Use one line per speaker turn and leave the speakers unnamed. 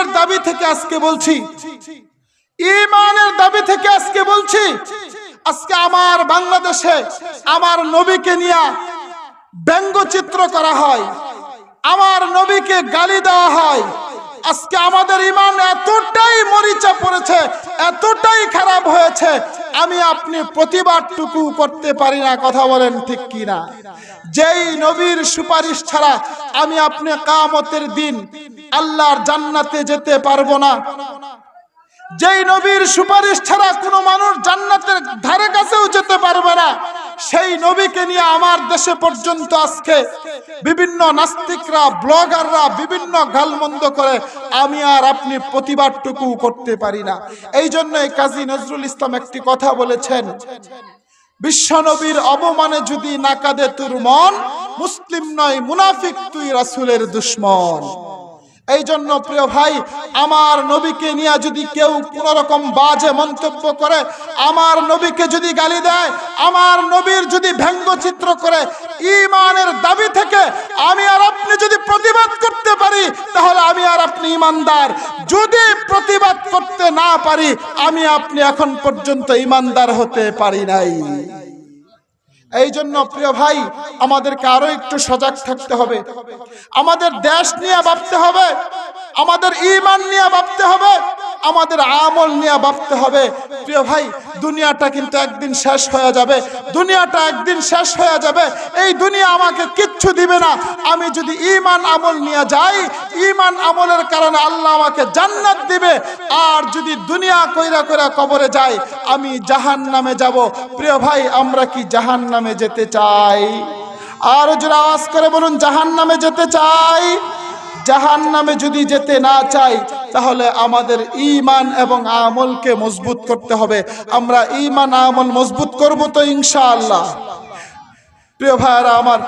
ইমানের দাবি থেকে আজকে বলছি। ইমানের দাবি থেকে আজকে বলছি, আজকে আমার বাংলাদেশে আমার নবীকে নিয়ে ব্যঙ্গচিত্র করা হয়, আমার নবীকে গালি দেওয়া হয় আজকে আমাদের ইমান এতটাই মরিচা পড়েছে, এতটাই খারাপ হয়েছে, আমি আপনি প্রতিবাদটুকু করতে পারি না, কথা বলেন ঠিক কিনা? যেই নবীর সুপারিশ ছাড়া আমি আপনি কামতের দিন আল্লাহর জান্নাতে যেতে পারব না। যেই নবীর সুপারিশ ছাড়া কোনো মানুষ জান্নাতের ধারে কাছেও যেতে পারবে না, সেই নবীকে নিয়ে আমার দেশে পর্যন্ত আজকে বিভিন্ন নাস্তিকরা, ব্লগাররা বিভিন্ন গালমন্দ করে আমি আর আপনি প্রতিবাদটুকু করতে পারি না। এই জন্যই কাজী নজরুল ইসলাম একটি কথা বলেছেন, বিশ্বনবীর অবমানে যদি নাকাদে তোর মন, মুসলিম নয়, মুনাফিক তুই রাসুলের দুশ্মন। এই জন্য প্রিয় ভাই, আমার নবীকে নিয়ে যদি কেউ কোন রকম বাজে মন্তব্য করে, আমার নবীকে যদি গালি দেয়, আমার নবীর যদি ব্যঙ্গচিত্র করে ইমানের দাবি থেকে আমি আর আপনি যদি প্রতিবাদ করতে পারি, তাহলে আমি আর আপনি ইমানদার। যদি প্রতিবাদ করতে না পারি, আমি আপনি এখন পর্যন্ত ইমানদার হতে পারি নাই। এই জন্য প্রিয় ভাই, আমাদেরকে আরও একটু সজাগ থাকতে হবে। আমাদের দেশ নিয়ে ভাবতে হবে, আমাদের ইমান নিয়ে ভাবতে হবে আমাদের আমল নিয়ে ভাবতে হবে। প্রিয় ভাই, দুনিয়াটা কিন্তু একদিন শেষ হয়ে যাবে। দুনিয়াটা একদিন শেষ হয়ে যাবে। এই দুনিয়া আমাকে কিচ্ছু দিবে না। আমি যদি ইমান আমল নিয়ে যাই ইমান আমলের কারণে আল্লাহ আমাকে জান্নাত দিবে। আর যদি দুনিয়া কইরা কইরা কবরে যাই, আমি জাহান নামে যাব। প্রিয় ভাই, আমরা কি জাহান নামে যেতে চাই? আর জোরে আওয়াজ করে বলুন জাহান নামে যেতে চাই? জাহান নামে যদি যেতে না চাই তাহলে আমাদের ইমান এবং আমলকে মজবুত করতে হবে। আমরা ইমান আমল মজবুত করব তো ইনশাআল্লাহ। প্রিয় ভাইয়ারা, আমার